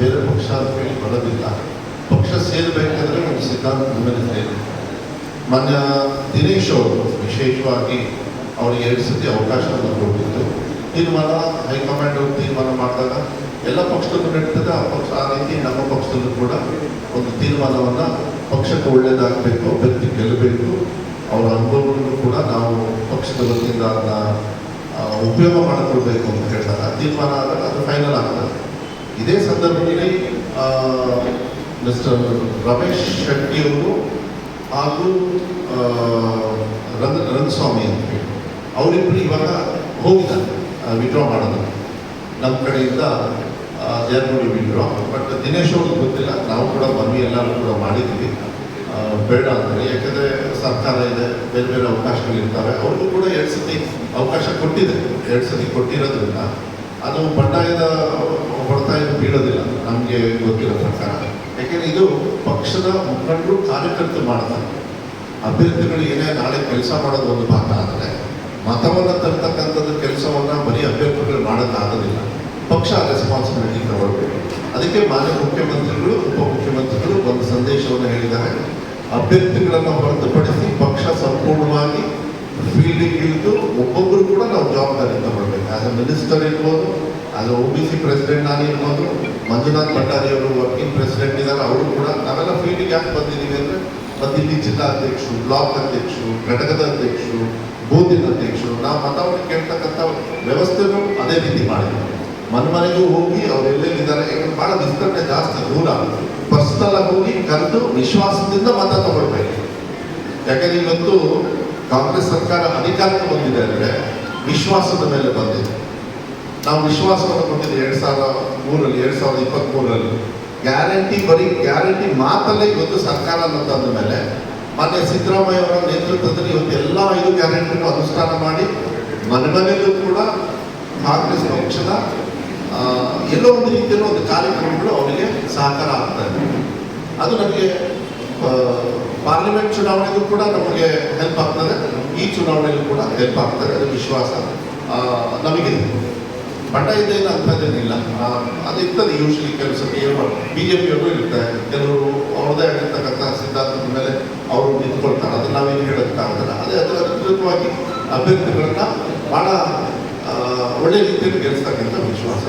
ಬೇರೆ ಪಕ್ಷ ಅಂತ ಹೇಳಿ ಬರೋದಿಲ್ಲ. ಪಕ್ಷ ಸೇರಬೇಕಾದ್ರೆ ಒಂದು ಸಿದ್ಧಾಂತ ಮೇಲೆ ಸೇರಿ ಮಾನ್ಯ ದಿನೇಶ್ ಅವರು ವಿಶೇಷವಾಗಿ ಅವ್ರಿಗೆ ಎರಡು ಸತಿ ಅವಕಾಶವನ್ನು ಕೊಟ್ಟಿದ್ದು ತೀರ್ಮಾನ, ಹೈಕಮಾಂಡ್ ಅವರು ತೀರ್ಮಾನ ಮಾಡಿದಾಗ ಎಲ್ಲ ಪಕ್ಷದಲ್ಲೂ ನಡೀತದೆ, ಆ ಪಕ್ಷ ಆ ರೀತಿ ನಮ್ಮ ಪಕ್ಷದಲ್ಲೂ ಕೂಡ ಒಂದು ತೀರ್ಮಾನವನ್ನು ಪಕ್ಷಕ್ಕೆ ಒಳ್ಳೆಯದಾಗಬೇಕು ಅಭ್ಯರ್ಥಿ ಗೆಲ್ಲಬೇಕು. ಅವರ ಅನುಭವಗಳನ್ನು ಕೂಡ ನಾವು ಪಕ್ಷದ ವತಿಯಿಂದ ಅದನ್ನ ಉಪಯೋಗ ಮಾಡಿಕೊಳ್ಬೇಕು ಅಂತ ಹೇಳಿದಾಗ ತೀರ್ಮಾನ ಆದಾಗ ಅದು ಫೈನಲ್ ಆಗ್ತದೆ. ಇದೇ ಸಂದರ್ಭದಲ್ಲಿ ಮಿಸ್ಟರ್ ರಮೇಶ್ ಶೆಟ್ಟಿಯವರು ಹಾಗೂ ರಂಗ ರಂಗಸ್ವಾಮಿ ಅಂತ ಹೇಳಿ ಅವರಿಬ್ಬರು ಇವಾಗ ಹೋಗಿದ್ದಾರೆ ವಿಡ್ರಾ ಮಾಡೋದು ನಮ್ಮ ಕಡೆಯಿಂದ ದೇರ್ ನೋಡಿ ವಿಡ್ರಾ ಬಟ್ ದಿನೇಶ್ ಅವ್ರಿಗೆ ಗೊತ್ತಿಲ್ಲ, ನಾವು ಕೂಡ ಬನ್ನಿ ಎಲ್ಲರೂ ಕೂಡ ಮಾಡಿದ್ದೀವಿ. ಬೇಡ ಅಂದರೆ ಯಾಕಂದರೆ ಸರ್ಕಾರ ಇದೆ, ಬೇರೆ ಬೇರೆ ಅವಕಾಶಗಳಿರ್ತವೆ, ಅವ್ರಿಗೂ ಕೂಡ ಎರಡು ಸತಿ ಅವಕಾಶ ಕೊಟ್ಟಿದೆ, ಎರಡು ಸತಿ ಕೊಟ್ಟಿರೋದ್ರಿಂದ. ಅದು ಬಂಡಾಯದ ಏನು ಬೀಳೋದಿಲ್ಲ. ನಮಗೆ ಗೊತ್ತಿರೋ ಪ್ರಕಾರ. ಯಾಕೆಂದರೆ ಇದು ಪಕ್ಷದ ಮುಖಂಡರು ಕಾರ್ಯಕರ್ತರು ಮಾಡ್ತಾರೆ ಅಭ್ಯರ್ಥಿಗಳು ಏನೇ ನಾಳೆ ಕೆಲಸ ಮಾಡೋದು ಒಂದು ಭಾಗ ಆದರೆ, ಮತವನ್ನು ತರ್ತಕ್ಕಂಥದ್ದು ಕೆಲಸವನ್ನು ಬರೀ ಅಭ್ಯರ್ಥಿಗಳು ಮಾಡೋಕ್ಕಾಗೋದಿಲ್ಲ. ಪಕ್ಷ ರೆಸ್ಪಾನ್ಸಿಬಿಲಿಟಿ ತಗೊಳ್ಬೇಕು. ಅದಕ್ಕೆ ಮಾನ್ಯ ಮುಖ್ಯಮಂತ್ರಿಗಳು ಉಪಮುಖ್ಯಮಂತ್ರಿಗಳು ಒಂದು ಸಂದೇಶವನ್ನು ಹೇಳಿದ್ದಾರೆ ಅಭ್ಯರ್ಥಿಗಳನ್ನು ಹೊರತುಪಡಿಸಿ ಪಕ್ಷ ಸಂಪೂರ್ಣವಾಗಿ ಫೀಲ್ಡಿಗೆ ಇಳಿದು ಒಬ್ಬೊಬ್ಬರು ಕೂಡ ನಾವು ಜವಾಬ್ದಾರಿ ತಗೊಳ್ಬೇಕು ಆಸ್ ಅ ಮಿನಿಸ್ಟರ್ ಇರ್ಬೋದು, ಅದು ಒ ಬಿ ಸಿ ಪ್ರೆಸಿಡೆಂಟ್ ನಾನಿರ್ಬೋದು ಮಂಜುನಾಥ್ ಭಟ್ಟಾರಿ ಅವರು ವರ್ಕಿಂಗ್ ಪ್ರೆಸಿಡೆಂಟ್ ಇದ್ದಾರೆ, ಅವರು ಕೂಡ ನಾವೆಲ್ಲ ಫೀಲ್ಡಿಗೆ ಯಾಕೆ ಬಂದಿದ್ದೀವಿ ಅಂದರೆ ಮತ್ತು ಇಲ್ಲಿ ಜಿಲ್ಲಾಧ್ಯಕ್ಷರು ಬ್ಲಾಕ್ ಅಧ್ಯಕ್ಷರು, ಘಟಕದ ಅಧ್ಯಕ್ಷರು, ಬೂತಿನ ಅಧ್ಯಕ್ಷರು, ನಾವು ಮತವನ್ನು ಕೇಳ್ತಕ್ಕಂಥ ವ್ಯವಸ್ಥೆಗಳು ಅದೇ ರೀತಿ ಮಾಡಿದ್ವಿ ಮನೆ ಮನೆಗೂ ಹೋಗಿ ಅವ್ರು ಎಲ್ಲೆಲ್ಲಿದ್ದಾರೆ ಯಾಕಂದ್ರೆ ಭಾಳ ವಿಸ್ತರಣೆ ಜಾಸ್ತಿ ದೂರ ಪರ್ಸನಲ್ ಆಗಿ ಹೋಗಿ ಕರೆದು ವಿಶ್ವಾಸದಿಂದ ಮತ ತಗೊಳ್ಬೇಕು. ಯಾಕಂದ್ರೆ ಇವತ್ತು ಕಾಂಗ್ರೆಸ್ ಸರ್ಕಾರ ಅಧಿಕಾರಕ್ಕೆ ಬಂದಿದೆ ಅಂದರೆ ವಿಶ್ವಾಸದ ಮೇಲೆ ಬಂದಿದೆ. ನಾವು ವಿಶ್ವಾಸವನ್ನು ಕೊಟ್ಟಿದ್ದೆ ಎರಡು ಸಾವಿರದ ಮೂರಲ್ಲಿ ಎರಡು ಸಾವಿರದ ಇಪ್ಪತ್ತ್ಮೂರರಲ್ಲಿ ಗ್ಯಾರಂಟಿ ಬರೀ ಗ್ಯಾರಂಟಿ ಮಾತಲ್ಲೇ ಇವತ್ತು ಸರ್ಕಾರ ತಂದ ಮೇಲೆ ಮತ್ತೆ ಸಿದ್ದರಾಮಯ್ಯ ಅವರ ನೇತೃತ್ವದಲ್ಲಿ ಇವತ್ತು ಎಲ್ಲ ಐದು ಗ್ಯಾರಂಟಿನೂ ಅನುಷ್ಠಾನ ಮಾಡಿ ಮನೆ ಮನೆಯಲ್ಲೂ ಕೂಡ ಕಾಂಗ್ರೆಸ್ ಪಕ್ಷದ ಎಲ್ಲೋ ಒಂದು ರೀತಿಯಲ್ಲಿ ಒಂದು ಕಾರ್ಯಕ್ರಮಗಳು ಅವರಿಗೆ ಸಹಕಾರ ಆಗ್ತಾ ಇದೆ. ಅದು ನಮಗೆ ಪಾರ್ಲಿಮೆಂಟ್ ಚುನಾವಣೆಗೂ ಕೂಡ ನಮಗೆ ಹೆಲ್ಪ್ ಆಗ್ತದೆ ಈ ಚುನಾವಣೆಗೂ ಕೂಡ ಹೆಲ್ಪ್ ಆಗ್ತದೆ ಅದು ವಿಶ್ವಾಸ ಆ, ನಮಗಿದೆ ಇದೆ ಅಂಥದ್ದೇನಿಲ್ಲ ಅದು ಇರ್ತದೆ ಯೂಶಲಿ ಕೆಲವು ಬಿ ಜೆ ಪಿಯವರು ಇರುತ್ತೆ. ಕೆಲವರು ಅವ್ರದ್ದೇ ಆಗಿರ್ತಕ್ಕಂಥ ಸಿದ್ಧಾಂತದ ಮೇಲೆ ಅವರು ನಿಂತ್ಕೊಳ್ತಾರೆ. ಅದನ್ನ ನಾವೇನು ಹೇಳೋದಕ್ಕಾಗಲ್ಲ ಅದೇ ಅದರ ಅಧಿಕೃತವಾಗಿ ಅಭ್ಯರ್ಥಿಗಳನ್ನ ಭಾಳ ಒಳ್ಳೆಯ ಒಳ್ಳೆ ರೀತಿಯಲ್ಲಿ ಗೆಲ್ಲಿಸ್ತಕ್ಕಂಥ ವಿಶ್ವಾಸ.